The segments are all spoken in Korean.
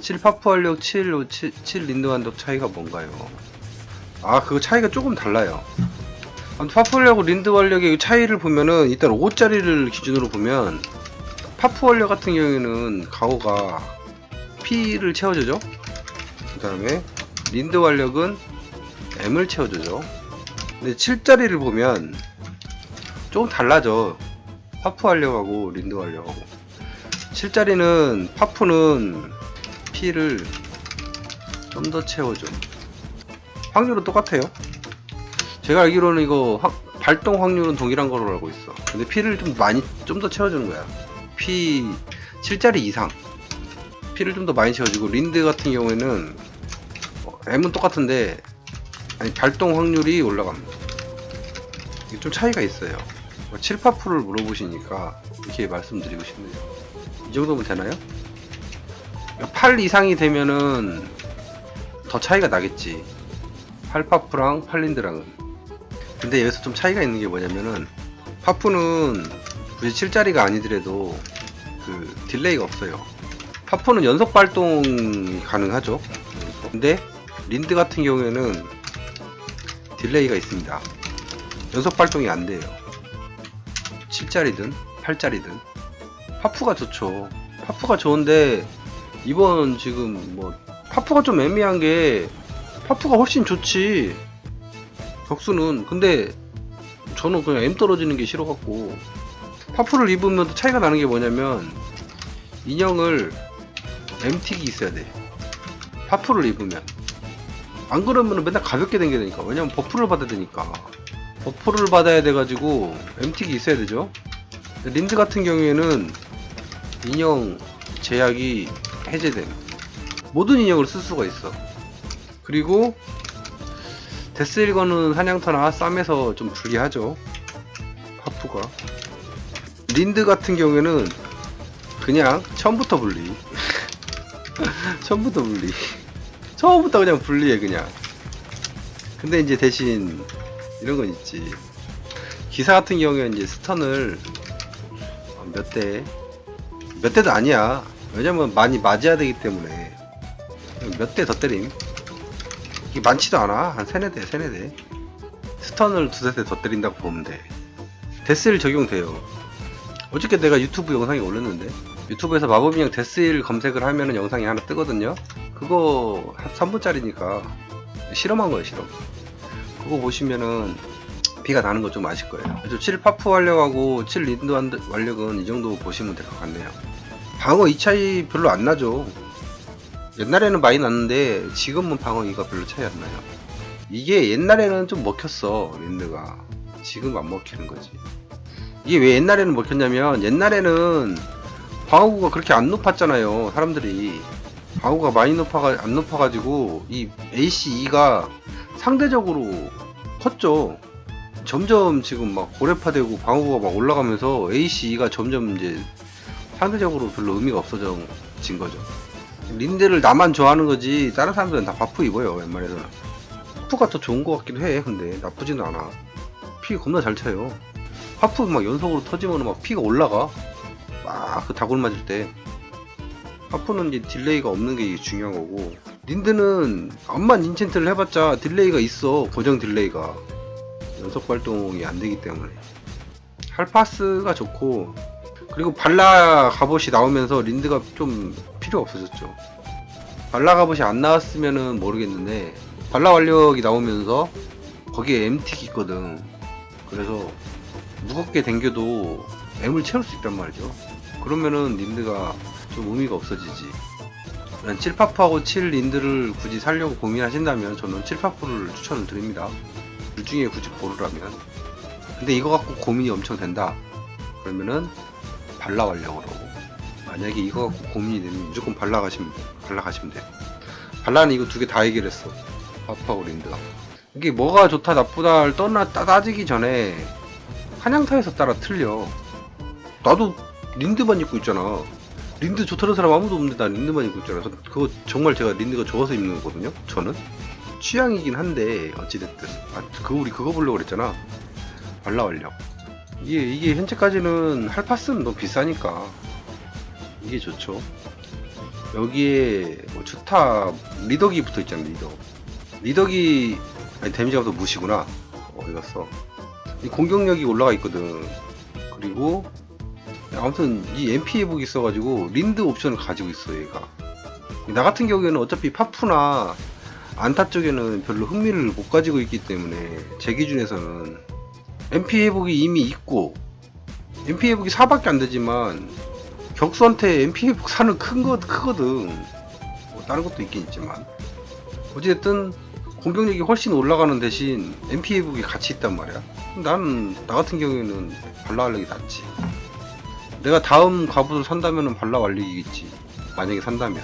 7 파프 완력 7, 7, 7 린드 완력 차이가 뭔가요? 아 그거 차이가 조금 달라요. 아무튼 파프 완력하고 린드 완력의 차이를 보면은 일단 5짜리를 기준으로 보면 파프 완력 같은 경우에는 가오가 P를 채워주죠. 그 다음에 린드 완력은 M을 채워주죠. 근데 7짜리를 보면 조금 달라져. 파프 완력하고 린드 완력하고. 7짜리는 파프는 P를 좀 더 채워줘. 확률은 똑같아요. 제가 알기로는 이거 확- 발동 확률은 동일한 거로 알고 있어. 근데 P를 좀 많이 좀 더 채워주는 거야. P 7짜리 이상. P를 좀 더 많이 채워주고 린드 같은 경우에는 어, M은 똑같은데 아니 발동 확률이 올라갑니다. 이게 좀 차이가 있어요. 7파프를 물어보시니까 이렇게 말씀드리고 싶네요. 이 정도면 되나요? 8 이상이 되면은 더 차이가 나겠지. 8파프랑 8린드랑은. 근데 여기서 좀 차이가 있는 게 뭐냐면은 파프는 굳이 7짜리가 아니더라도 그 딜레이가 없어요. 파프는 연속 발동이 가능하죠. 근데 린드 같은 경우에는 딜레이가 있습니다. 연속 발동이 안 돼요. 7짜리든 8짜리든. 파프가 좋죠. 파프가 좋은데 이번 지금 뭐 파프가 좀 애매한 게 파프가 훨씬 좋지. 격수는. 근데 저는 그냥 M 떨어지는 게 싫어갖고 파프를 입으면 또 차이가 나는 게 뭐냐면 인형을 MT기 있어야 돼. 파프를 입으면. 안 그러면 맨날 가볍게 당겨야 되니까. 왜냐면 버프를 받아야 되니까. 버프를 받아야 돼가지고 MT기 있어야 되죠. 린드 같은 경우에는 인형 제약이 해제됨 모든 인형을 쓸 수가 있어. 그리고 데스일거는 사냥터나 쌈에서 좀 불리하죠. 파프가. 린드 같은 경우에는 그냥 처음부터 분리. 처음부터 분리. 처음부터 그냥 분리해 그냥. 근데 이제 대신 이런 건 있지. 기사 같은 경우에는 이제 스턴을 어, 몇 대, 몇 대도 아니야. 왜냐면 많이 맞아야 되기 때문에 몇 대 더 때림. 이게 많지도 않아. 한 세네 대, 세네 대. 스턴을 두세 대 더 때린다고 보면 돼. 데스일 적용돼요. 어저께 내가 유튜브 영상에 올렸는데 유튜브에서 마법인형 데스일 검색을 하면은 영상이 하나 뜨거든요. 그거 한 3분짜리니까 실험한 거예요, 실험. 그거 보시면은 비가 나는 거 좀 아실 거예요. 그래서 7 파프 완력하고 7 린드 완- 완력은 이 정도 보시면 될 것 같네요. 방어 이 차이 별로 안 나죠. 옛날에는 많이 났는데 지금은 방어 이가 별로 차이 안 나요. 이게 옛날에는 좀 먹혔어 린드가. 지금 안 먹히는 거지. 이게 왜 옛날에는 먹혔냐면 옛날에는 방어구가 그렇게 안 높았잖아요. 사람들이 방어구가 많이 높아가 안 높아가지고 이 AC2가 상대적으로 컸죠. 점점 지금 막 고래파되고 방어구가 막 올라가면서 AC가 점점 이제 상대적으로 별로 의미가 없어진 거죠. 린드를 나만 좋아하는 거지 다른 사람들은 다 바프 입어요 웬만해서는. 파프가 더 좋은 것 같기도 해 근데 나쁘지는 않아. 피 겁나 잘 차요. 파프 막 연속으로 터지면 막 피가 올라가. 막 그 다골 맞을 때. 파프는 이제 딜레이가 없는 게 중요한 거고 린드는 암만 인챈트를 해봤자 딜레이가 있어 고정 딜레이가 연속 발동이 안 되기 때문에 할파스가 좋고 그리고 발라 갑옷이 나오면서 린드가 좀 필요 없어졌죠. 발라 갑옷이 안 나왔으면은 모르겠는데 발라 완력이 나오면서 거기에 MT기 있거든. 그래서 무겁게 당겨도 M을 채울 수 있단 말이죠. 그러면은 린드가 좀 의미가 없어지지. 7파프하고 7 린드를 굳이 살려고 고민하신다면 저는 7파프를 추천을 드립니다. 둘 중에 굳이 고르라면. 근데 이거 갖고 고민이 엄청 된다. 그러면은 발라 완력으로 만약에 이거 갖고 고민이 되면 무조건 발라 가시면 돼. 발라 가시면 돼 발라는 이거 두 개다 얘기를 했어. 파프하고 린드가. 이게 뭐가 좋다 나쁘다를 떠나 따- 따지기 전에 한양타에서 따라 틀려. 나도 린드만 입고 있잖아. 린드 좋다는 사람 아무도 없는데 난 린드만 입고 있잖아. 저- 그거 정말 제가 린드가 좋아서 입는 거거든요 저는. 취향이긴 한데 어찌됐든. 아 그거 우리 그거 보려고 그랬잖아. 발라 완력 이게 이게 현재까지는 할파스는 너무 비싸니까. 이게 좋죠. 여기에 뭐 추타 리더기 붙어 있잖아 리더. 리더기 아니 데미지가 더 무시구나. 어디 갔어. 이 공격력이 올라가 있거든. 그리고 아무튼 이 MP 회복이 있어가지고 린드 옵션을 가지고 있어 얘가. 나 같은 경우에는 어차피 파푸나 안타 쪽에는 별로 흥미를 못 가지고 있기 때문에 제 기준에서는 MP 회복이 이미 있고 MP 회복이 4밖에 안 되지만 격수한테 MP 회복 사는 큰 거 크거든. 뭐 다른 것도 있긴 있지만. 어쨌든 공격력이 훨씬 올라가는 대신 MP 회복이 같이 있단 말이야. 나는 나 같은 경우에는 발라 알력이 낫지. 내가 다음 가부를 산다면은 발라 알력이겠지. 만약에 산다면.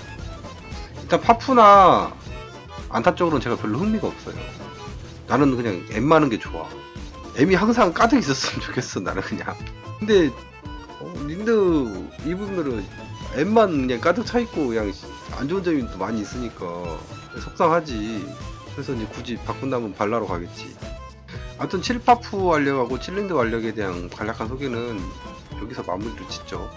일단 파푸나 안타 쪽으로는 제가 별로 흥미가 없어요. 나는 그냥 M 많은 게 좋아 M이 항상 가득 있었으면 좋겠어 나는 그냥. 근데 어, 린드 입으면은 M만 그냥 가득 차 있고 그냥 안 좋은 점이 또 많이 있으니까 속상하지. 그래서 이제 굳이 바꾼다면 발라로 가겠지. 아무튼 7파프 완력하고 7린드 완력에 대한 간략한 소개는 여기서 마무리를 짓죠